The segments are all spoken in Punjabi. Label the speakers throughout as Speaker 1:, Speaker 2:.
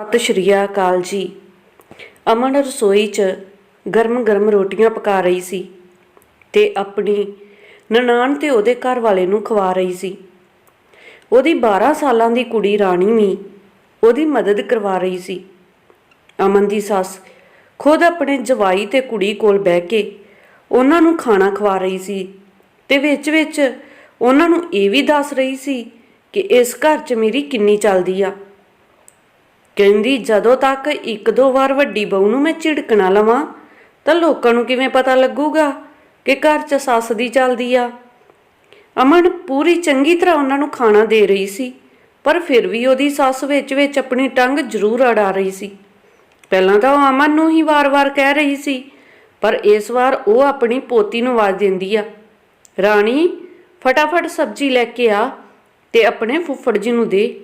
Speaker 1: ਸਤਿ ਸ਼੍ਰੀ ਅਕਾਲ ਜੀ। ਅਮਨ ਰਸੋਈ 'ਚ ਗਰਮ-ਗਰਮ ਰੋਟੀਆਂ ਪਕਾ ਰਹੀ ਸੀ ਤੇ ਆਪਣੀ ਨਨਾਣ ਤੇ ਉਹਦੇ ਘਰ ਵਾਲੇ ਨੂੰ ਖਵਾ ਰਹੀ ਸੀ। ਉਹਦੀ 12 ਸਾਲਾਂ ਦੀ ਕੁੜੀ ਰਾਣੀ ਵੀ ਉਹਦੀ ਮਦਦ ਕਰਵਾ ਰਹੀ ਸੀ। ਅਮਨ ਦੀ ਸੱਸ ਖੁਦ ਆਪਣੇ ਜਵਾਈ ਤੇ ਕੁੜੀ ਕੋਲ ਬਹਿ ਕੇ ਉਹਨਾਂ ਨੂੰ ਖਾਣਾ ਖਵਾ ਰਹੀ ਸੀ ਤੇ ਵਿੱਚ-ਵਿੱਚ ਉਹਨਾਂ ਨੂੰ ਇਹ ਵੀ ਦੱਸ ਰਹੀ ਸੀ ਕਿ ਇਸ ਘਰ 'ਚ ਮੇਰੀ ਕਿੰਨੀ ਚੱਲਦੀ ਆ। ਕਹਿੰਦੀ, ਜਦੋਂ ਤੱਕ ਇੱਕ ਦੋ ਵਾਰ ਵੱਡੀ ਬਹੂ ਨੂੰ ਮੈਂ ਝਿੜਕਣਾ ਲਵਾਂ, ਤਾਂ ਲੋਕਾਂ ਨੂੰ ਕਿਵੇਂ ਪਤਾ ਲੱਗੂਗਾ ਕਿ ਘਰ 'ਚ ਸੱਸ ਦੀ ਚੱਲਦੀ ਆ? ਅਮਨ ਪੂਰੀ ਚੰਗੀ ਤਰ੍ਹਾਂ ਉਹਨਾਂ ਨੂੰ ਖਾਣਾ ਦੇ ਰਹੀ ਸੀ, ਪਰ ਫਿਰ ਵੀ ਉਹਦੀ ਸੱਸ ਵਿੱਚ ਵਿੱਚ ਆਪਣੀ ਟੰਗ ਜ਼ਰੂਰ ਅੜਾ ਰਹੀ ਸੀ। ਪਹਿਲਾਂ ਤਾਂ ਉਹ ਅਮਨ ਨੂੰ ਹੀ ਵਾਰ-ਵਾਰ ਕਹਿ ਰਹੀ ਸੀ, ਪਰ ਇਸ ਵਾਰ ਉਹ ਆਪਣੀ ਪੋਤੀ ਨੂੰ ਆਵਾਜ਼ ਦਿੰਦੀ ਆ, ਰਾਣੀ, ਫਟਾਫਟ ਸਬਜ਼ੀ ਲੈ ਕੇ ਆ ਤੇ ਆਪਣੇ ਫੁੱਫੜ ਜੀ ਨੂੰ ਦੇ।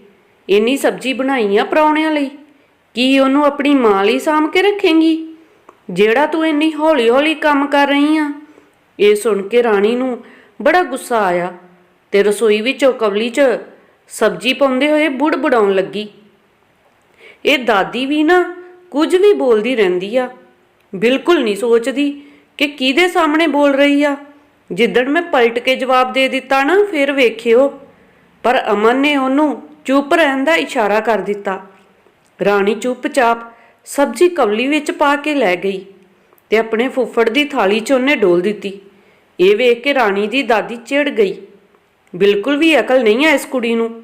Speaker 1: ਇੰਨੀ ਸਬਜ਼ੀ ਬਣਾਈ ਆ ਪਰੌਣਿਆਂ ਲਈ। ਕੀ ਉਹਨੂੰ ਆਪਣੀ ਮਾਂ ਲਈ ਸਾਂਭ ਕੇ ਰੱਖੇਂਗੀ? ਜਿਹੜਾ ਤੂੰ ਇੰਨੀ ਹੌਲੀ-ਹੌਲੀ ਕੰਮ ਕਰ ਰਹੀ ਆ। ਇਹ ਸੁਣ ਕੇ ਰਾਣੀ ਨੂੰ ਬੜਾ ਗੁੱਸਾ ਆਇਆ ਤੇ ਰਸੋਈ ਵਿੱਚੋਂ ਕਵਲੀ 'ਚ ਸਬਜ਼ੀ ਪਾਉਂਦੇ ਹੋਏ ਬੁੜਬੜਾਉਣ ਲੱਗੀ। ਇਹ ਦਾਦੀ ਵੀ ਨਾ ਕੁਝ ਵੀ ਬੋਲਦੀ ਰਹਿੰਦੀ ਆ। ਬਿਲਕੁਲ ਨਹੀਂ ਸੋਚਦੀ ਕਿ ਕਿਹਦੇ ਸਾਹਮਣੇ ਬੋਲ ਰਹੀ ਆ। ਜਿੱਦਣ ਮੈਂ ਪਲਟ ਕੇ ਜਵਾਬ ਦੇ ਦਿੱਤਾ ਨਾ, ਫਿਰ ਵੇਖਿਓ। ਪਰ ਅਮਨ ਨੇ ਉਹਨੂੰ ਚੁੱਪ ਰਹਿਣ ਦਾ ਇਸ਼ਾਰਾ ਕਰ ਦਿੱਤਾ। ਰਾਣੀ ਚੁੱਪਚਾਪ ਸਬਜ਼ੀ ਕਵਲੀ ਵਿੱਚ ਪਾ ਕੇ ਲੈ ਗਈ ਤੇ ਆਪਣੇ ਫੁੱਫੜ ਦੀ ਥਾਲੀ 'ਚ ਉਹਨੇ ਡੋਲ ਦਿੱਤੀ। ਇਹ ਵੇਖ ਕੇ ਰਾਣੀ ਦੀ ਦਾਦੀ ਚਿੜ ਗਈ। ਬਿਲਕੁਲ ਵੀ ਅਕਲ ਨਹੀਂ ਆ ਇਸ ਕੁੜੀ ਨੂੰ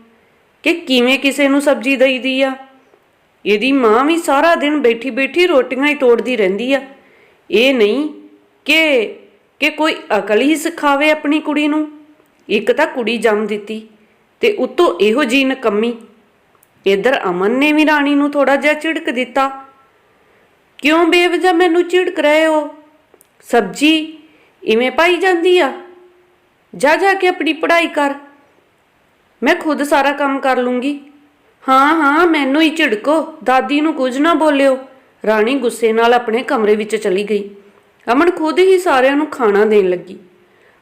Speaker 1: ਕਿ ਕਿਵੇਂ ਕਿਸੇ ਨੂੰ ਸਬਜ਼ੀ ਦਈਦੀ ਆ। ਇਹਦੀ ਮਾਂ ਵੀ ਸਾਰਾ ਦਿਨ ਬੈਠੀ ਬੈਠੀ ਰੋਟੀਆਂ ਹੀ ਤੋੜਦੀ ਰਹਿੰਦੀ ਆ। ਇਹ ਨਹੀਂ ਕਿ ਕਿ ਕੋਈ ਅਕਲ ਹੀ ਸਿਖਾਵੇ ਆਪਣੀ ਕੁੜੀ ਨੂੰ। ਇੱਕ ਤਾਂ ਕੁੜੀ ਜੰਮ ਦਿੱਤੀ। ਤੇ ਉਤੋਂ ਇਹੋ ਜੀ ਨਕੰਮੀ। ਇਧਰ ਅਮਨ ਨੇ ਵੀ ਰਾਣੀ ਨੂੰ ਥੋੜਾ ਜਿਹਾ ਝਿੜਕ ਦਿੱਤਾ। ਕਿਉਂ ਬੇਵਜਾ ਮੈਨੂੰ ਝਿੜਕ ਰਹੇ ਹੋ? ਸਬਜੀ ਇਵੇਂ ਪਾਈ ਜਾਂਦੀ ਆ? ਜਾ ਜਾ ਕੇ ਆਪਣੀ ਪੜ੍ਹਾਈ ਕਰ। ਮੈਂ ਖੁਦ ਸਾਰਾ ਕੰਮ ਕਰ ਲੂੰਗੀ। ਹਾਂ ਹਾਂ, ਮੈਨੂੰ ਹੀ ਝਿੜਕੋ। ਦਾਦੀ ਨੂੰ ਕੁਝ ਨਾ ਬੋਲਿਓ ਰਾਣੀ ਗੁੱਸੇ ਨਾਲ ਆਪਣੇ ਕਮਰੇ ਵਿੱਚ ਚਲੀ ਗਈ। ਅਮਨ ਖੁਦ ਹੀ ਸਾਰਿਆਂ ਨੂੰ ਖਾਣਾ ਦੇਣ ਲੱਗੀ।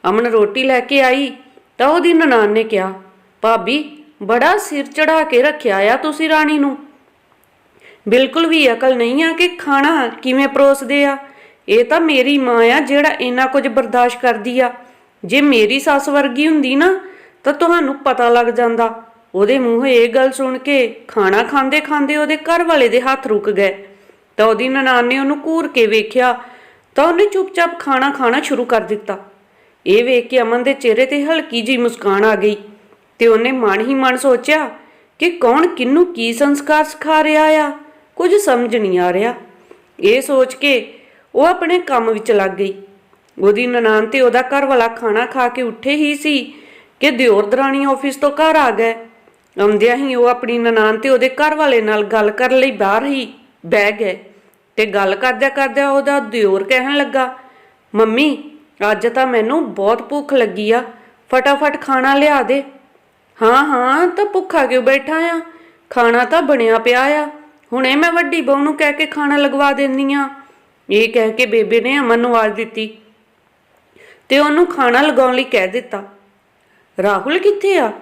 Speaker 1: ਅਮਨ ਰੋਟੀ ਲੈ ਕੇ ਆਈ ਤਾਂ ਉਹਦੀ ਨਨਾਣ ਨੇ ਕਿਹਾ ਭਾਬੀ, ਬੜਾ ਸਿਰ ਚੜਾ ਕੇ ਰੱਖਿਆ ਆ ਤੁਸੀਂ ਰਾਣੀ ਨੂੰ। ਬਿਲਕੁਲ ਵੀ ਅਕਲ ਨਹੀਂ ਆ ਕਿ ਖਾਣਾ ਕਿਵੇਂ ਪਰੋਸਦੇ ਆ। ਇਹ ਤਾਂ ਮੇਰੀ ਮਾਂ ਆ ਜਿਹੜਾ ਇੰਨਾ ਕੁਝ ਬਰਦਾਸ਼ਤ ਕਰਦੀ ਆ। ਜੇ ਮੇਰੀ ਸੱਸ ਵਰਗੀ ਹੁੰਦੀ ਨਾ, ਤਾਂ ਤੁਹਾਨੂੰ ਪਤਾ ਲੱਗ ਜਾਂਦਾ। ਉਹਦੇ ਮੂੰਹ ਇਹ ਗੱਲ ਸੁਣ ਕੇ ਖਾਣਾ ਖਾਂਦੇ ਖਾਂਦੇ ਉਹਦੇ ਘਰ ਵਾਲੇ ਦੇ ਹੱਥ ਰੁਕ ਗਏ। ਤਾਂ ਉਹਦੀ ਨਨਾਣ ਨੇ ਉਹਨੂੰ ਘੂਰ ਕੇ ਵੇਖਿਆ, ਤਾਂ ਉਹਨੇ ਚੁੱਪਚਾਪ ਖਾਣਾ ਖਾਣਾ ਸ਼ੁਰੂ ਕਰ ਦਿੱਤਾ। ਇਹ ਵੇਖ ਕੇ ਅਮਨ ਦੇ ਚਿਹਰੇ ਤੇ ਹਲਕੀ ਜੀ ਮੁਸਕਾਨ ਆ ਗਈ। ਤੇ ਉਹਨੇ ਮਨ ਹੀ ਮਨ ਸੋਚਿਆ ਕਿ ਕੌਣ ਕਿੰਨੂੰ ਕੀ ਸੰਸਕਾਰ ਸਿਖਾ ਰਿਹਾ ਆ, ਕੁਝ ਸਮਝ ਨਹੀਂ ਆ ਰਿਹਾ। ਇਹ ਸੋਚ ਕੇ ਉਹ ਆਪਣੇ ਕੰਮ ਵਿੱਚ ਲੱਗ ਗਈ। ਉਹਦੀ ਨਨਾਣ ਤੇ ਉਹਦਾ ਘਰ ਵਾਲਾ ਖਾਣਾ ਖਾ ਕੇ ਉੱਠੇ ਹੀ ਸੀ ਕਿ ਦਿਓਰ ਦਰਾਣੀ ਆਫਿਸ ਤੋਂ ਘਰ ਆ ਗਏ। ਆਉਂਦਿਆਂ ਹੀ ਉਹ ਆਪਣੀ ਨਨਾਣ ਤੇ ਉਹਦੇ ਘਰ ਵਾਲੇ ਨਾਲ ਗੱਲ ਕਰਨ ਲਈ ਬਾਹਰ ਹੀ ਬਹਿ ਗਏ ਤੇ ਗੱਲ ਕਰਦਿਆਂ ਕਰਦਿਆਂ ਉਹਦਾ ਦਿਓਰ ਕਹਿਣ ਲੱਗਾ, ਮੰਮੀ, ਅੱਜ ਤਾਂ ਮੈਨੂੰ ਬਹੁਤ ਭੁੱਖ ਲੱਗੀ ਆ, ਫਟਾਫਟ ਖਾਣਾ ਲਿਆ ਦੇ। ਹਾਂ ਹਾਂ, ਤਾਂ ਭੁੱਖਾ ਕਿਉਂ ਬੈਠਾ ਆ? ਖਾਣਾ ਤਾਂ ਬਣਿਆ ਪਿਆ ਆ। ਹੁਣੇ ਮੈਂ ਵੱਡੀ ਬਹੂ ਨੂੰ ਕਹਿ ਕੇ ਖਾਣਾ ਲਗਵਾ ਦਿੰਨੀ ਆ। ਇਹ ਕਹਿ ਕੇ ਬੇਬੇ ਨੇ ਅਮਨ ਨੂੰ ਆਵਾਜ਼ ਦਿੱਤੀ ਤੇ ਉਹਨੂੰ ਖਾਣਾ ਲਗਾਉਣ ਲਈ ਕਹਿ ਦਿੱਤਾ। ਰਾਹੁਲ ਕਿੱਥੇ ਆ?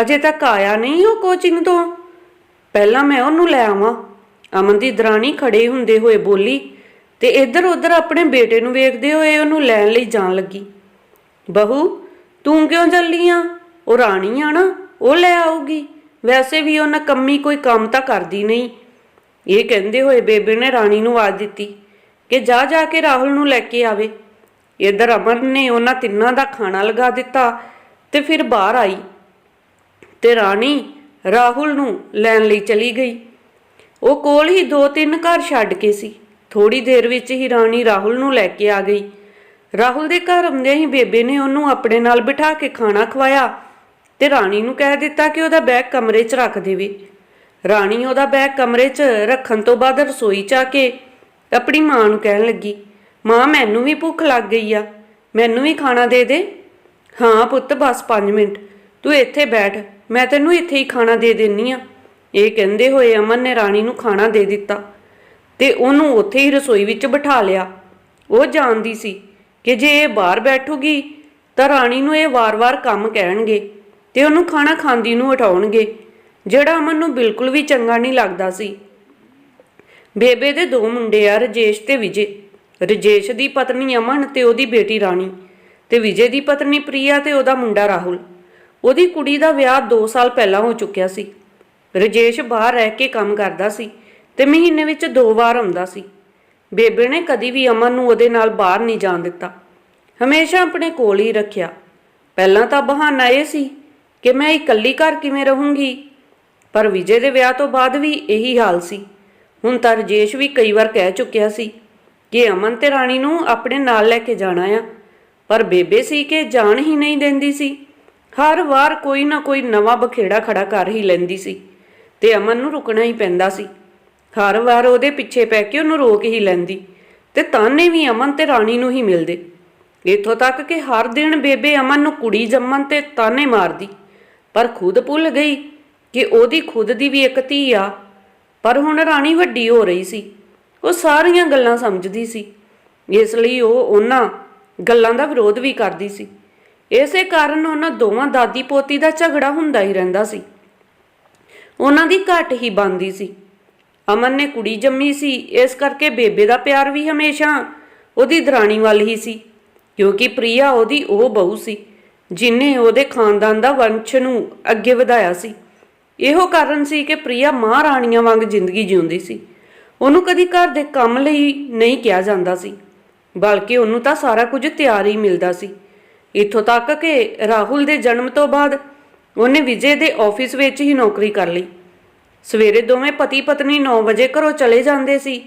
Speaker 1: ਅਜੇ ਤੱਕ ਆਇਆ ਨਹੀਂ ਉਹ ਕੋਚਿੰਗ ਤੋਂ? ਪਹਿਲਾਂ ਮੈਂ ਉਹਨੂੰ ਲੈ ਆਵਾਂ। ਅਮਨ ਦੀ ਦਰਾਣੀ ਖੜੇ ਹੁੰਦੇ ਹੋਏ ਬੋਲੀ ਤੇ ਇੱਧਰ ਉੱਧਰ ਆਪਣੇ ਬੇਟੇ ਨੂੰ ਵੇਖਦੇ ਹੋਏ ਉਹਨੂੰ ਲੈਣ ਲਈ ਜਾਣ ਲੱਗੀ। ਬਹੂ, ਤੂੰ ਕਿਉਂ ਚੱਲੀ ਆ? ਉਹ ਰਾਣੀ ਆ ਨਾ। ਉਹ ਲੈ ਆਊਗੀ। ਵੈਸੇ ਵੀ ਉਹਨਾਂ ਕੰਮੀ ਕੋਈ ਕੰਮ ਤਾਂ ਕਰਦੀ ਨਹੀਂ। ਇਹ ਕਹਿੰਦੇ ਹੋਏ ਬੇਬੇ ਨੇ ਰਾਣੀ ਨੂੰ ਆਵਾਜ਼ ਦਿੱਤੀ ਕਿ ਜਾ ਜਾ ਕੇ ਰਾਹੁਲ ਨੂੰ ਲੈ ਕੇ ਆਵੇ। ਇੱਧਰ ਅਮਨ ਨੇ ਉਹਨਾਂ ਤਿੰਨਾਂ ਦਾ ਖਾਣਾ ਲਗਾ ਦਿੱਤਾ ਤੇ ਫਿਰ ਬਾਹਰ ਆਈ ਤੇ ਰਾਣੀ ਰਾਹੁਲ ਨੂੰ ਲੈਣ ਲਈ ਚਲੀ ਗਈ। ਉਹ ਕੋਲ ਹੀ ਦੋ ਤਿੰਨ ਘਰ ਛੱਡ ਕੇ ਸੀ। ਥੋੜੀ ਦੇਰ ਵਿੱਚ ਹੀ ਰਾਣੀ ਰਾਹੁਲ ਨੂੰ ਲੈ ਕੇ ਆ ਗਈ। ਰਾਹੁਲ ਦੇ ਘਰ ਆਉਂਦਿਆਂ ਹੀ ਬੇਬੇ ਨੇ ਉਹਨੂੰ ਆਪਣੇ ਨਾਲ ਬਿਠਾ ਕੇ ਖਾਣਾ ਖਵਾਇਆ। ਤੇ ਰਾਣੀ ਨੂੰ ਕਹਿ ਦਿੱਤਾ ਕਿ ਉਹਦਾ ਬੈਗ ਕਮਰੇ 'ਚ ਰੱਖ ਦੇਵੇ। ਰਾਣੀ ਉਹਦਾ ਬੈਗ ਕਮਰੇ 'ਚ ਰੱਖਣ ਤੋਂ ਬਾਅਦ ਰਸੋਈ 'ਚ ਆ ਕੇ ਆਪਣੀ ਮਾਂ ਨੂੰ ਕਹਿਣ ਲੱਗੀ, ਮਾਂ, ਮੈਨੂੰ ਵੀ ਭੁੱਖ ਲੱਗ ਗਈ ਆ, ਮੈਨੂੰ ਵੀ ਖਾਣਾ ਦੇ ਦੇ? ਹਾਂ ਪੁੱਤ, ਬਸ 5 ਮਿੰਟ, ਤੂੰ ਇੱਥੇ ਬੈਠ, ਮੈਂ ਤੈਨੂੰ ਇੱਥੇ ਹੀ ਖਾਣਾ ਦੇ ਦੇਣੀ ਆ। ਇਹ ਕਹਿੰਦੇ ਹੋਏ ਅਮਨ ਨੇ ਰਾਣੀ ਨੂੰ ਖਾਣਾ ਦੇ ਦਿੱਤਾ ਤੇ ਉਹਨੂੰ ਉੱਥੇ ਹੀ ਰਸੋਈ ਵਿੱਚ ਬਿਠਾ ਲਿਆ। ਉਹ ਜਾਣਦੀ ਸੀ ਕਿ ਜੇ ਇਹ ਬਾਹਰ ਬੈਠੂਗੀ ਤਾਂ ਰਾਣੀ ਨੂੰ ਇਹ ਵਾਰ-ਵਾਰ ਕੰਮ ਕਹਿਣਗੇ। ਤੇ ਉਹਨੂੰ ਖਾਣਾ ਖਾਂਦੀ ਨੂੰ ਉਠਾਉਣਗੇ ਜਿਹੜਾ ਅਮਨ ਨੂੰ ਬਿਲਕੁਲ ਵੀ ਚੰਗਾ ਨਹੀਂ ਲੱਗਦਾ ਸੀ। ਬੇਬੇ ਦੇ ਦੋ ਮੁੰਡੇ ਆ, ਰਜੇਸ਼ ਤੇ ਵਿਜੇ। ਰਜੇਸ਼ ਦੀ ਪਤਨੀ ਅਮਨ ਤੇ ਉਹਦੀ ਬੇਟੀ ਰਾਣੀ। ਤੇ ਵਿਜੇ ਦੀ ਪਤਨੀ ਪ੍ਰਿਆ ਤੇ ਉਹਦਾ ਮੁੰਡਾ ਰਾਹੁਲ। ਉਹਦੀ ਕੁੜੀ ਦਾ ਵਿਆਹ 2 ਸਾਲ ਪਹਿਲਾਂ ਹੋ ਚੁੱਕਿਆ ਸੀ। ਰਜੇਸ਼ ਬਾਹਰ ਰਹਿ ਕੇ ਕੰਮ ਕਰਦਾ ਸੀ ਤੇ ਮਹੀਨੇ ਵਿੱਚ ਦੋ ਵਾਰ ਆਉਂਦਾ ਸੀ। ਬੇਬੇ ਨੇ ਕਦੀ ਵੀ ਅਮਨ ਨੂੰ ਉਹਦੇ ਨਾਲ ਬਾਹਰ ਨਹੀਂ ਜਾਣ ਦਿੱਤਾ। ਹਮੇਸ਼ਾ ਆਪਣੇ ਕੋਲ ਹੀ ਰੱਖਿਆ। ਪਹਿਲਾਂ ਤਾਂ ਬਹਾਨਾ ਇਹ ਸੀ ਕਿ ਮੈਂ ਇਕੱਲੀ ਘਰ ਕਿਵੇਂ ਰਹੂੰਗੀ? ਪਰ ਵਿਜੇ ਦੇ ਵਿਆਹ ਤੋਂ ਬਾਅਦ ਵੀ ਇਹੀ ਹਾਲ ਸੀ। ਹੁਣ ਤਾਂ ਰਜੇਸ਼ ਵੀ ਕਈ ਵਾਰ ਕਹਿ ਚੁੱਕਿਆ ਸੀ ਕਿ ਅਮਨ ਤੇ ਰਾਣੀ ਨੂੰ ਆਪਣੇ ਨਾਲ ਲੈ ਕੇ ਜਾਣਾ ਆ। ਪਰ ਬੇਬੇ ਸੀ ਕਿ ਜਾਣ ਹੀ ਨਹੀਂ ਦਿੰਦੀ ਸੀ। ਹਰ ਵਾਰ ਕੋਈ ਨਾ ਕੋਈ ਨਵਾਂ ਬਖੇੜਾ ਖੜਾ ਕਰ ਹੀ ਲੈਂਦੀ ਸੀ ਤੇ ਅਮਨ ਨੂੰ ਰੁਕਣਾ ਹੀ ਪੈਂਦਾ ਸੀ। ਹਰ ਵਾਰ ਉਹਦੇ ਪਿੱਛੇ ਪੈ ਕੇ ਉਹਨੂੰ ਰੋਕ ਹੀ ਲੈਂਦੀ ਤੇ ਤਾਨੇ ਵੀ ਅਮਨ ਤੇ ਰਾਣੀ ਨੂੰ ਹੀ ਮਿਲਦੇ। ਇੱਥੋਂ ਤੱਕ ਕਿ ਹਰ ਦਿਨ ਬੇਬੇ ਅਮਨ ਨੂੰ ਕੁੜੀ ਜੰਮਣ ਤੇ ਤਾਨੇ ਮਾਰਦੀ। ਪਰ ਖੁਦ ਭੁੱਲ ਗਈ ਕਿ ਉਹਦੀ ਖੁਦ ਦੀ ਵੀ ਇੱਕ ਧੀ ਆ। ਪਰ ਹੁਣ ਰਾਣੀ ਵੱਡੀ ਹੋ ਰਹੀ ਸੀ। ਉਹ ਸਾਰੀਆਂ ਗੱਲਾਂ ਸਮਝਦੀ ਸੀ। ਇਸ ਲਈ ਉਹ ਉਹਨਾਂ ਗੱਲਾਂ ਦਾ ਵਿਰੋਧ ਵੀ ਕਰਦੀ ਸੀ। ਇਸੇ ਕਾਰਨ ਉਹਨਾਂ ਦੋਵਾਂ ਦਾਦੀ ਪੋਤੀ ਦਾ ਝਗੜਾ ਹੁੰਦਾ ਹੀ ਰਹਿੰਦਾ ਸੀ। ਉਹਨਾਂ ਦੀ ਘੱਟ ਹੀ ਬੰਦੀ ਸੀ। ਅਮਨ ਨੇ ਕੁੜੀ ਜੰਮੀ ਸੀ। ਇਸ ਕਰਕੇ ਬੇਬੇ ਦਾ ਪਿਆਰ ਵੀ ਹਮੇਸ਼ਾ ਉਹਦੀ ਦਰਾਣੀ ਵੱਲ ਹੀ ਸੀ। ਕਿਉਂਕਿ ਪ੍ਰਿਆ ਉਹਦੀ ਉਹ ਬਹੂ ਸੀ। ਜਿਨੇ ਉਹਦੇ ਖਾਨਦਾਨ ਦਾ ਵੰਸ਼ ਨੂੰ ਅੱਗੇ ਵਧਾਇਆ ਸੀ। ਇਹੋ ਕਾਰਨ ਸੀ ਕਿ ਪ੍ਰਿਆ ਮਹਾਰਾਣੀਆਂ ਵਾਂਗ ਜ਼ਿੰਦਗੀ ਜਿਉਂਦੀ ਸੀ। ਉਹਨੂੰ ਕਦੀ ਘਰ ਦੇ ਕੰਮ ਲਈ ਨਹੀਂ ਕਿਹਾ ਜਾਂਦਾ ਸੀ, ਬਲਕਿ ਉਹਨੂੰ ਤਾਂ ਸਾਰਾ ਕੁਝ ਤਿਆਰ ਹੀ ਮਿਲਦਾ ਸੀ। ਇੱਥੋਂ ਤੱਕ ਕਿ ਰਾਹੁਲ ਦੇ ਜਨਮ ਤੋਂ ਬਾਅਦ ਉਹਨੇ ਵਿਜੇ ਦੇ ਆਫਿਸ ਵਿੱਚ ਹੀ ਨੌਕਰੀ ਕਰ ਲਈ। ਸਵੇਰੇ ਦੋਵੇਂ ਪਤੀ ਪਤਨੀ 9 ਵਜੇ ਘਰੋਂ ਚਲੇ ਜਾਂਦੇ ਸੀ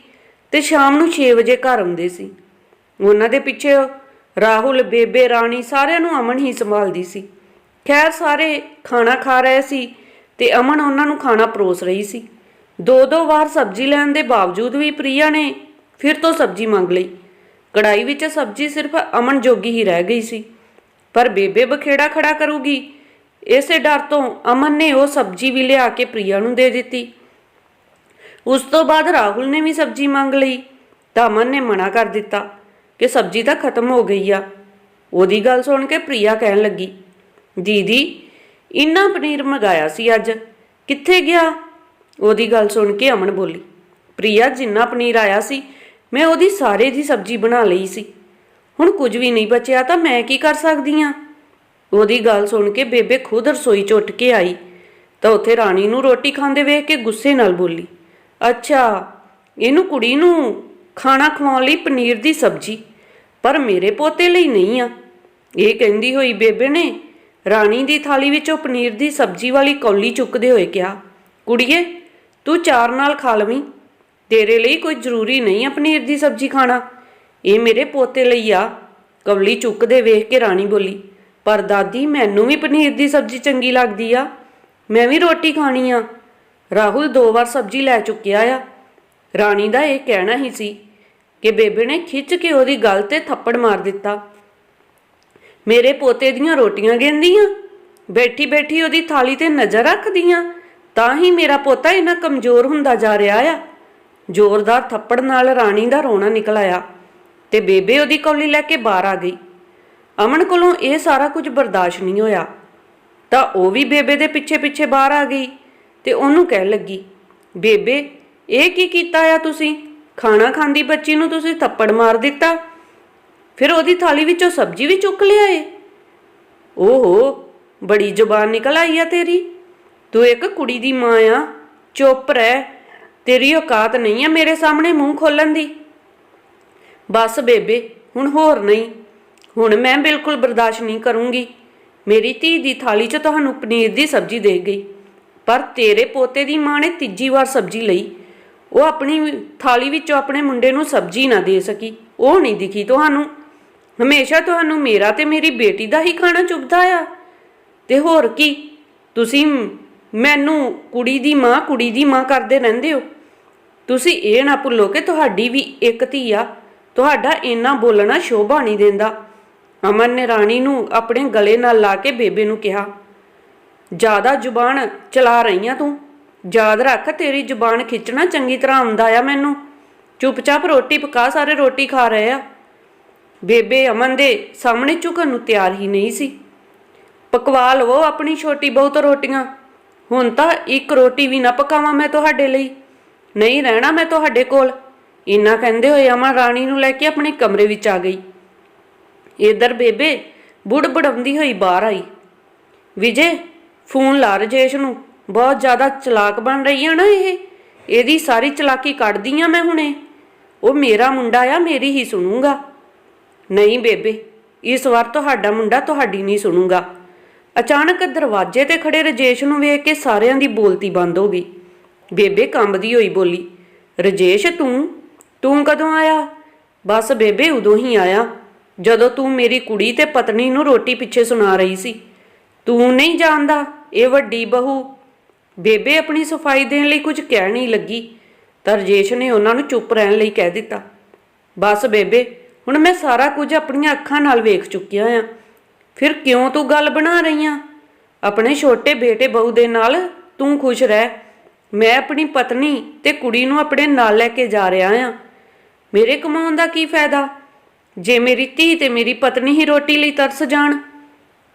Speaker 1: ਤੇ ਸ਼ਾਮ ਨੂੰ 6 ਵਜੇ ਘਰ ਆਉਂਦੇ ਸੀ। ਉਹਨਾਂ ਦੇ ਪਿੱਛੇ ਰਾਹੁਲ, ਬੇਬੇ, ਰਾਣੀ ਸਾਰਿਆਂ ਨੂੰ ਅਮਨ ਹੀ ਸੰਭਾਲਦੀ ਸੀ। ਖੈਰ, ਸਾਰੇ ਖਾਣਾ ਖਾ ਰਹੇ ਸੀ ਤੇ ਅਮਨ ਉਹਨਾਂ ਨੂੰ ਖਾਣਾ ਪਰੋਸ ਰਹੀ ਸੀ। ਦੋ ਦੋ ਵਾਰ ਸਬਜ਼ੀ ਲੈਣ ਦੇ ਬਾਵਜੂਦ ਵੀ ਪ੍ਰਿਆ ਨੇ ਫਿਰ ਤੋਂ ਸਬਜ਼ੀ ਮੰਗ ਲਈ। ਕੜਾਈ ਵਿੱਚ ਸਬਜ਼ੀ ਸਿਰਫ ਅਮਨ ਜੋਗੀ ਹੀ ਰਹਿ ਗਈ ਸੀ। ਪਰ ਬੇਬੇ ਬਖੇੜਾ ਖੜਾ ਕਰੂਗੀ, ਇਸੇ ਡਰ ਤੋਂ ਅਮਨ ਨੇ ਉਹ ਸਬਜ਼ੀ ਵੀ ਲਿਆ ਕੇ ਪ੍ਰਿਆ ਨੂੰ ਦੇ ਦਿੱਤੀ। ਉਸ ਤੋਂ ਬਾਅਦ ਰਾਹੁਲ ਨੇ ਵੀ ਸਬਜ਼ੀ ਮੰਗ ਲਈ ਤਾਂ ਅਮਨ ਨੇ ਮਨਾ ਕਰ ਦਿੱਤਾ। ਕਿ ਸਬਜ਼ੀ ਤਾਂ ਖਤਮ ਹੋ ਗਈ ਆ। ਉਹਦੀ ਗੱਲ ਸੁਣ ਕੇ ਪ੍ਰਿਆ ਕਹਿਣ ਲੱਗੀ, ਦੀਦੀ, ਇੰਨਾ ਪਨੀਰ ਮੰਗਾਇਆ ਸੀ ਅੱਜ, ਕਿੱਥੇ ਗਿਆ? ਉਹਦੀ ਗੱਲ ਸੁਣ ਕੇ ਅਮਨ ਬੋਲੀ, ਪ੍ਰਿਆ, ਜਿੰਨਾ ਪਨੀਰ ਆਇਆ ਸੀ, ਮੈਂ ਉਹਦੀ ਸਾਰੇ ਦੀ ਸਬਜ਼ੀ ਬਣਾ ਲਈ ਸੀ। ਹੁਣ ਕੁਝ ਵੀ ਨਹੀਂ ਬਚਿਆ ਤਾਂ ਮੈਂ ਕੀ ਕਰ ਸਕਦੀ ਆ? ਉਹਦੀ ਗੱਲ ਸੁਣ ਕੇ ਬੇਬੇ ਖੁਦ ਰਸੋਈ 'ਚ ਉੱਠ ਕੇ ਆਈ, ਤਾਂ ਉੱਥੇ ਰਾਣੀ ਨੂੰ ਰੋਟੀ ਖਾਂਦੇ ਵੇਖ ਕੇ ਗੁੱਸੇ ਨਾਲ ਬੋਲੀ, ਅੱਛਾ, ਇਹਨੂੰ ਕੁੜੀ ਨੂੰ ਖਾਣਾ ਖਵਾਉਣ ਲਈ ਪਨੀਰ ਦੀ ਸਬਜ਼ੀ ਪਰ ਮੇਰੇ ਪੋਤੇ ਲਈ ਨਹੀਂ ਆ। ਇਹ ਕਹਿੰਦੀ ਹੋਈ ਬੇਬੇ ਨੇ ਰਾਣੀ ਦੀ ਥਾਲੀ ਵਿੱਚੋਂ ਪਨੀਰ ਦੀ ਸਬਜ਼ੀ ਵਾਲੀ ਕੌਲੀ ਚੁੱਕਦੇ ਹੋਏ ਕਿਹਾ, ਕੁੜੀਏ, ਤੂੰ ਚਾਰ ਨਾਲ ਖਾ ਲਵੀਂ। ਤੇਰੇ ਲਈ ਕੋਈ ਜ਼ਰੂਰੀ ਨਹੀਂ ਆ ਪਨੀਰ ਦੀ ਸਬਜ਼ੀ ਖਾਣਾ। ਇਹ ਮੇਰੇ ਪੋਤੇ ਲਈ ਆ। ਕੌਲੀ ਚੁੱਕਦੇ ਵੇਖ ਕੇ ਰਾਣੀ ਬੋਲੀ, ਪਰ ਦਾਦੀ, ਮੈਨੂੰ ਵੀ ਪਨੀਰ ਦੀ ਸਬਜ਼ੀ ਚੰਗੀ ਲੱਗਦੀ ਆ। ਮੈਂ ਵੀ ਰੋਟੀ ਖਾਣੀ ਆ। ਰਾਹੁਲ ਦੋ ਵਾਰ ਸਬਜ਼ੀ ਲੈ ਚੁੱਕਿਆ ਆ। ਰਾਣੀ ਦਾ ਇਹ ਕਹਿਣਾ ਹੀ ਸੀ। ਕਿ ਬੇਬੇ ਨੇ ਖਿੱਚ ਕੇ ਉਹਦੀ ਗੱਲ ਤੇ ਥੱਪੜ ਮਾਰ ਦਿੱਤਾ। ਮੇਰੇ ਪੋਤੇ ਦੀਆਂ ਰੋਟੀਆਂ ਗਿਣਦੀਆਂ ਬੈਠੀ ਬੈਠੀ ਉਹਦੀ ਥਾਲੀ ਤੇ ਨਜ਼ਰ ਰੱਖਦੀਆਂ, ਤਾਂ ਹੀ ਮੇਰਾ ਪੋਤਾ ਇੰਨਾ ਕਮਜ਼ੋਰ ਹੁੰਦਾ ਜਾ ਰਿਹਾ ਆ। ਜ਼ੋਰਦਾਰ ਥੱਪੜ ਨਾਲ ਰਾਣੀ ਦਾ ਰੋਣਾ ਨਿਕਲ ਆਇਆ ਤੇ ਬੇਬੇ ਉਹਦੀ ਕੌਲੀ ਲੈ ਕੇ ਬਾਹਰ ਆ ਗਈ। ਅਮਨ ਕੋਲੋਂ ਇਹ ਸਾਰਾ ਕੁਝ ਬਰਦਾਸ਼ਤ ਨਹੀਂ ਹੋਇਆ। ਤਾਂ ਉਹ ਵੀ ਬੇਬੇ ਦੇ ਪਿੱਛੇ ਪਿੱਛੇ ਬਾਹਰ ਆ ਗਈ ਤੇ ਉਹਨੂੰ ਕਹਿਣ ਲੱਗੀ, ਬੇਬੇ, ਇਹ ਕੀ ਕੀਤਾ ਆ ਤੁਸੀਂ? ਖਾਣਾ ਖਾਂਦੀ ਬੱਚੀ ਨੂੰ ਤੁਸੀਂ ਥੱਪੜ ਮਾਰ ਦਿੱਤਾ। ਫਿਰ ਉਹਦੀ ਥਾਲੀ ਵਿੱਚੋਂ ਸਬਜ਼ੀ ਵੀ ਚੁੱਕ ਲਿਆਏ। ਓਹੋ, ਬੜੀ ਜ਼ੁਬਾਨ ਨਿਕਲ ਆਈ ਆ ਤੇਰੀ। ਤੂੰ ਇੱਕ ਕੁੜੀ ਦੀ ਮਾਂ ਆ, ਚੁੱਪ ਰਹਿ। ਤੇਰੀ ਔਕਾਤ ਨਹੀਂ ਆ ਮੇਰੇ ਸਾਹਮਣੇ ਮੂੰਹ ਖੋਲਣ ਦੀ। ਬਸ ਬੇਬੇ, ਹੁਣ ਹੋਰ ਨਹੀਂ। ਹੁਣ ਮੈਂ ਬਿਲਕੁਲ ਬਰਦਾਸ਼ਤ ਨਹੀਂ ਕਰੂੰਗੀ। ਮੇਰੀ ਧੀ ਦੀ ਥਾਲੀ 'ਚ ਤੁਹਾਨੂੰ ਪਨੀਰ ਦੀ ਸਬਜ਼ੀ ਦੇ ਗਈ। ਪਰ ਤੇਰੇ ਪੋਤੇ ਦੀ ਮਾਂ ਨੇ ਤੀਜੀ ਵਾਰ ਸਬਜ਼ੀ ਲਈ। ਉਹ ਆਪਣੀ ਥਾਲੀ ਵਿੱਚੋਂ ਆਪਣੇ ਮੁੰਡੇ ਨੂੰ ਸਬਜ਼ੀ ਨਾ ਦੇ ਸਕੀ। ਉਹ ਨਹੀਂ ਦਿਖੀ ਤੁਹਾਨੂੰ। ਹਮੇਸ਼ਾ ਤੁਹਾਨੂੰ ਮੇਰਾ ਤੇ ਮੇਰੀ ਬੇਟੀ ਦਾ ਹੀ ਖਾਣਾ ਚੁੱਭਦਾ ਆ। ਤੇ ਹੋਰ ਕੀ? ਤੁਸੀਂ ਮੈਨੂੰ ਕੁੜੀ ਦੀ ਮਾਂ, ਕੁੜੀ ਦੀ ਮਾਂ ਕਰਦੇ ਰਹਿੰਦੇ ਹੋ। ਤੁਸੀਂ ਇਹ ਨਾ ਭੁੱਲੋ ਕਿ ਤੁਹਾਡੀ ਵੀ ਇੱਕ ਧੀ ਆ। ਤੁਹਾਡਾ ਇੰਨਾ ਬੋਲਣਾ ਸ਼ੋਭਾ ਨਹੀਂ ਦਿੰਦਾ। ਅਮਨ ਨੇ ਰਾਣੀ ਨੂੰ ਆਪਣੇ ਗਲੇ ਨਾਲ ਲਾ ਕੇ ਬੇਬੇ ਨੂੰ ਕਿਹਾ, ਜ਼ਿਆਦਾ ਜ਼ੁਬਾਨ ਚਲਾ ਰਹੀ ਆ ਤੂੰ। ਯਾਦ ਰੱਖ, ਤੇਰੀ ਜ਼ੁਬਾਨ ਖਿੱਚਣਾ ਚੰਗੀ ਤਰ੍ਹਾਂ ਆਉਂਦਾ ਆ ਮੈਨੂੰ। ਚੁੱਪਚਾਪ ਰੋਟੀ ਪਕਾ, ਸਾਰੇ ਰੋਟੀ ਖਾ ਰਹੇ ਆ। ਬੇਬੇ ਅਮਨ ਦੇ ਸਾਹਮਣੇ ਝੁਕਣ ਨੂੰ ਤਿਆਰ ਹੀ ਨਹੀਂ ਸੀ। ਪਕਵਾ ਲਵੋ ਆਪਣੀ ਛੋਟੀ ਬਹੁਤ ਰੋਟੀਆਂ। ਹੁਣ ਤਾਂ ਇੱਕ ਰੋਟੀ ਵੀ ਨਾ ਪਕਾਵਾਂ ਮੈਂ ਤੁਹਾਡੇ ਲਈ। ਨਹੀਂ ਰਹਿਣਾ ਮੈਂ ਤੁਹਾਡੇ ਕੋਲ। ਇੰਨਾ ਕਹਿੰਦੇ ਹੋਏ ਅਮਨ ਰਾਣੀ ਨੂੰ ਲੈ ਕੇ ਆਪਣੇ ਕਮਰੇ ਵਿੱਚ ਆ ਗਈ। ਇਧਰ ਬੇਬੇ ਬੁੜ ਬੜਾਉਂਦੀ ਹੋਈ ਬਾਹਰ ਆਈ। ਵਿਜੇ, ਫੋਨ ਲਾ ਰਜੇਸ਼ ਨੂੰ। ਬਹੁਤ ਜ਼ਿਆਦਾ ਚਲਾਕ ਬਣ ਰਹੀ ਆ ਨਾ ਇਹ। ਇਹਦੀ ਸਾਰੀ ਚਲਾਕੀ ਕੱਢਦੀ ਆ ਮੈਂ ਹੁਣੇ। ਉਹ ਮੇਰਾ ਮੁੰਡਾ ਆ, ਮੇਰੀ ਹੀ ਸੁਣੂਗਾ। ਨਹੀਂ ਬੇਬੇ, ਇਸ ਵਾਰ ਤੁਹਾਡਾ ਮੁੰਡਾ ਤੁਹਾਡੀ ਨਹੀਂ ਸੁਣੂਗਾ। ਅਚਾਨਕ ਦਰਵਾਜ਼ੇ ਤੇ ਖੜੇ ਰਜੇਸ਼ ਨੂੰ ਵੇਖ ਕੇ ਸਾਰਿਆਂ ਦੀ ਬੋਲਤੀ ਬੰਦ ਹੋ ਗਈ। ਬੇਬੇ ਕੰਬਦੀ ਹੋਈ ਬੋਲੀ, ਰਜੇਸ਼, ਤੂੰ? ਤੂੰ ਕਦੋਂ ਆਇਆ? ਬਸ ਬੇਬੇ, ਉਦੋਂ ਹੀ ਆਇਆ। ਜਦੋਂ ਤੂੰ ਮੇਰੀ ਕੁੜੀ ਤੇ ਪਤਨੀ ਨੂੰ ਰੋਟੀ ਪਿੱਛੇ ਸੁਣਾ ਰਹੀ ਸੀ। ਤੂੰ ਨਹੀਂ ਜਾਣਦਾ, ਇਹ ਵੱਡੀ ਬਹੂ ਬੇਬੇ ਆਪਣੀ ਸਫ਼ਾਈ ਦੇਣ ਲਈ ਕੁਝ ਕਹਿ ਨਹੀਂ ਲੱਗੀ। ਤਾਂ ਰਜੇਸ਼ ਨੇ ਉਹਨਾਂ ਨੂੰ ਚੁੱਪ ਰਹਿਣ ਲਈ ਕਹਿ ਦਿੱਤਾ। ਬਸ ਬੇਬੇ, ਹੁਣ ਮੈਂ ਸਾਰਾ ਕੁਝ ਆਪਣੀਆਂ ਅੱਖਾਂ ਨਾਲ ਵੇਖ ਚੁੱਕਿਆ ਆ। ਫਿਰ ਕਿਉਂ ਤੂੰ ਗੱਲ ਬਣਾ ਰਹੀ ਆ? ਆਪਣੇ ਛੋਟੇ ਬੇਟੇ ਬਹੂ ਦੇ ਨਾਲ ਤੂੰ ਖੁਸ਼ ਰਹਿ। ਮੈਂ ਆਪਣੀ ਪਤਨੀ ਤੇ ਕੁੜੀ ਨੂੰ ਆਪਣੇ ਨਾਲ ਲੈ ਕੇ ਜਾ ਰਿਹਾ ਆ। ਮੇਰੇ ਕਮਾਉਣ ਦਾ ਕੀ ਫਾਇਦਾ? ਜੇ ਮੇਰੀ ਧੀ ਤੇ ਮੇਰੀ ਪਤਨੀ ਹੀ ਰੋਟੀ ਲਈ ਤਰਸ ਜਾਣ।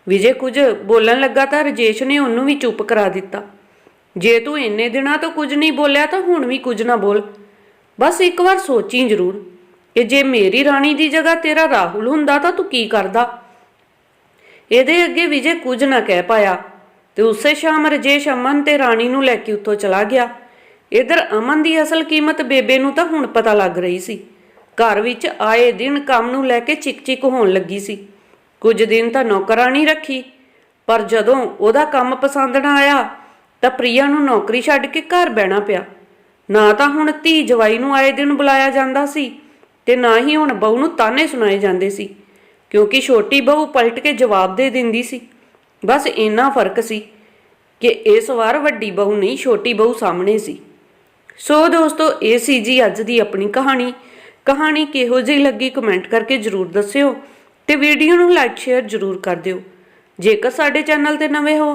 Speaker 1: ਵਿਜੇ ਕੁਝ ਬੋਲਣ ਲੱਗਾ ਤਾਂ ਰਜੇਸ਼ ਨੇ ਉਹਨੂੰ ਵੀ ਚੁੱਪ ਕਰਾ ਦਿੱਤਾ। ਜੇ ਤੂੰ ਇੰਨੇ ਦਿਨਾਂ ਤੋਂ ਕੁਝ ਨਹੀਂ ਬੋਲਿਆ ਤਾਂ ਹੁਣ ਵੀ ਕੁਝ ਨਾ ਬੋਲ। ਬਸ ਇੱਕ ਵਾਰ ਸੋਚੀ ਜ਼ਰੂਰ ਕਿ ਜੇ ਮੇਰੀ ਰਾਣੀ ਦੀ ਜਗ੍ਹਾ ਤੇਰਾ ਰਾਹੁਲ ਹੁੰਦਾ ਤਾਂ ਤੂੰ ਕੀ ਕਰਦਾ? ਇਹਦੇ ਅੱਗੇ ਵਿਜੇ ਕੁਝ ਨਾ ਕਹਿ ਪਾਇਆ ਤੇ ਉਸੇ ਸ਼ਾਮ ਰਜੇਸ਼ ਅਮਨ ਤੇ ਰਾਣੀ ਨੂੰ ਲੈ ਕੇ ਉੱਥੋਂ ਚਲਾ ਗਿਆ। ਇਧਰ ਅਮਨ ਦੀ ਅਸਲ ਕੀਮਤ ਬੇਬੇ ਨੂੰ ਤਾਂ ਹੁਣ ਪਤਾ ਲੱਗ ਰਹੀ ਸੀ। ਘਰ ਵਿੱਚ ਆਏ ਦਿਨ ਕੰਮ ਨੂੰ ਲੈ ਕੇ ਚਿਕ-ਚਿਕ ਹੋਣ ਲੱਗੀ ਸੀ। ਕੁਝ ਦਿਨ ਤਾਂ ਨੌਕਰਾਨੀ ਰੱਖੀ, ਪਰ ਜਦੋਂ ਉਹਦਾ ਕੰਮ ਪਸੰਦ ਨਾ ਆਇਆ ਤਾਂ ਪ੍ਰਿਆ ਨੂੰ ਨੌਕਰੀ ਛੱਡ ਕੇ ਘਰ ਬਹਿਣਾ ਪਿਆ। ਨਾ ਤਾਂ ਹੁਣ ਧੀ ਜਵਾਈ ਨੂੰ ਆਏ ਦਿਨ ਬੁਲਾਇਆ ਜਾਂਦਾ ਸੀ ਤੇ ਨਾ ਹੀ ਹੁਣ ਬਹੂ ਨੂੰ ਤਾਨੇ ਸੁਣਾਏ ਜਾਂਦੇ ਸੀ, ਕਿਉਂਕਿ ਛੋਟੀ ਬਹੂ ਪਲਟ ਕੇ ਜਵਾਬ ਦੇ ਦਿੰਦੀ ਸੀ। ਬਸ ਇੰਨਾ ਫ਼ਰਕ ਸੀ ਕਿ ਇਸ ਵਾਰ ਵੱਡੀ ਬਹੂ ਨਹੀਂ, ਛੋਟੀ ਬਹੂ ਸਾਹਮਣੇ ਸੀ। ਸੋ ਦੋਸਤੋ, ਇਹ ਸੀ ਜੀ ਅੱਜ ਦੀ ਆਪਣੀ ਕਹਾਣੀ। ਕਹਾਣੀ ਕਿਹੋ ਜਿਹੀ ਲੱਗੀ ਕਮੈਂਟ ਕਰਕੇ ਜਰੂਰ ਦੱਸਿਓ ਤੇ ਵੀਡੀਓ ਨੂੰ ਲਾਈਕ, ਸ਼ੇਅਰ ਜਰੂਰ ਕਰ ਦਿਓ। ਜੇਕਰ ਸਾਡੇ ਚੈਨਲ ਤੇ ਨਵੇਂ ਹੋ